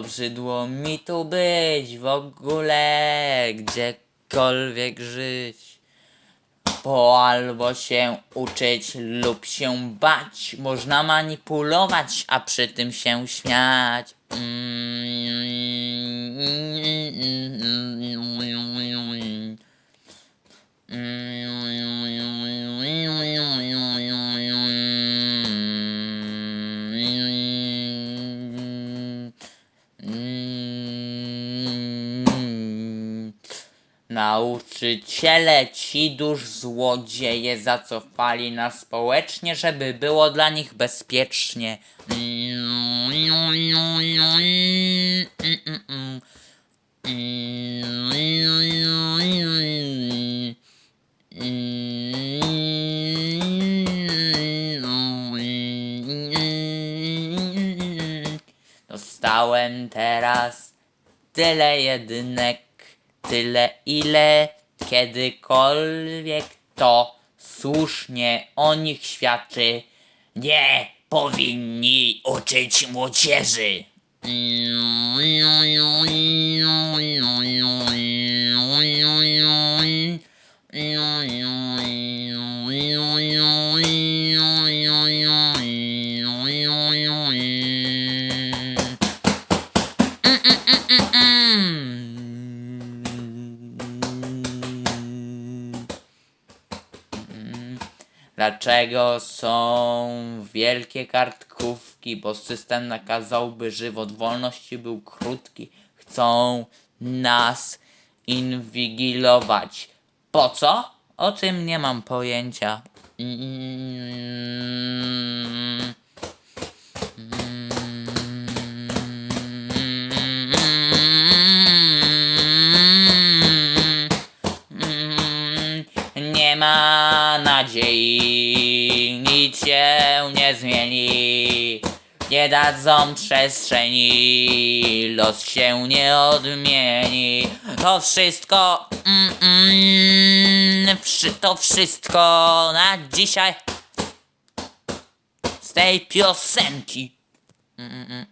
Brzydło mi tu być w ogóle, gdziekolwiek żyć. Bo albo się uczyć lub się bać, można manipulować, a przy tym się śmiać. Nauczyciele ci dusz złodzieje zacofali nas społecznie, żeby było dla nich bezpiecznie. Dostałem teraz tyle jedynek, tyle ile kiedykolwiek to słusznie o nich świadczy. Nie powinni uczyć młodzieży. Dlaczego są wielkie kartkówki? Bo system nakazałby żywot. Wolności był krótki. Chcą nas inwigilować. Po co? O tym nie mam pojęcia. Mm. Nadziei, nic się nie zmieni. Nie dadzą przestrzeni, los się nie odmieni. To wszystko, mm, mm, wszy- to wszystko na dzisiaj z tej piosenki. Mm, mm,